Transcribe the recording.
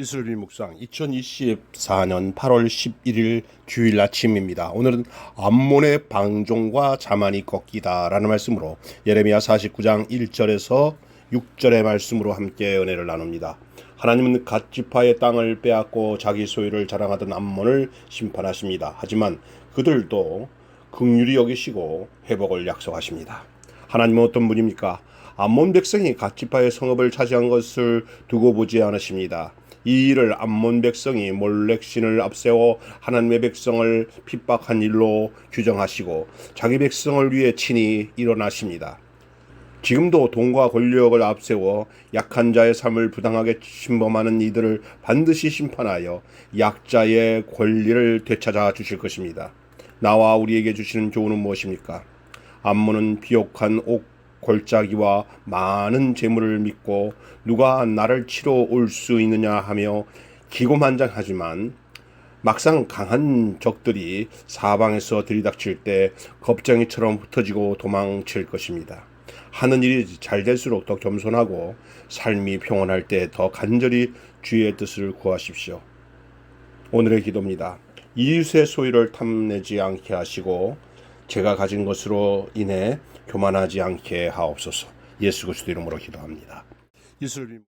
이슬비 묵상 2024년 8월 11일 주일 아침입니다. 오늘은 암몬의 방종과 자만이 꺾이다라는 말씀으로 예레미야 49장 1절에서 6절의 말씀으로 함께 은혜를 나눕니다. 하나님은 갓 지파의 땅을 빼앗고 자기 소유를 자랑하던 암몬을 심판하십니다. 하지만 그들도 긍휼히 여기시고 회복을 약속하십니다. 하나님은 어떤 분입니까? 암몬 백성이 갓 지파의 성읍을 차지한 것을 두고 보지 않으십니다. 이 일을 암몬 백성이 몰렉 신을 앞세워 하나님의 백성을 핍박한 일로 규정하시고 자기 백성을 위해 친히 일어나십니다. 지금도 돈과 권력을 앞세워 약한 자의 삶을 부당하게 침범하는 이들을 반드시 심판하여 약자의 권리를 되찾아 주실 것입니다. 나와 우리에게 주시는 조언은 무엇입니까? 암몬은 비옥한 옥 골짜기와 많은 재물을 믿고 누가 나를 치러 올 수 있느냐 하며 기고만장하지만 막상 강한 적들이 사방에서 들이닥칠 때 겁쟁이처럼 흩어지고 도망칠 것입니다. 하는 일이 잘 될수록 더 겸손하고 삶이 평온할 때 더 간절히 주의 뜻을 구하십시오. 오늘의 기도입니다. 이웃의 소유를 탐내지 않게 하시고 제가 가진 것으로 인해 교만하지 않게 하옵소서. 예수 그리스도 이름으로 기도합니다. 이슬비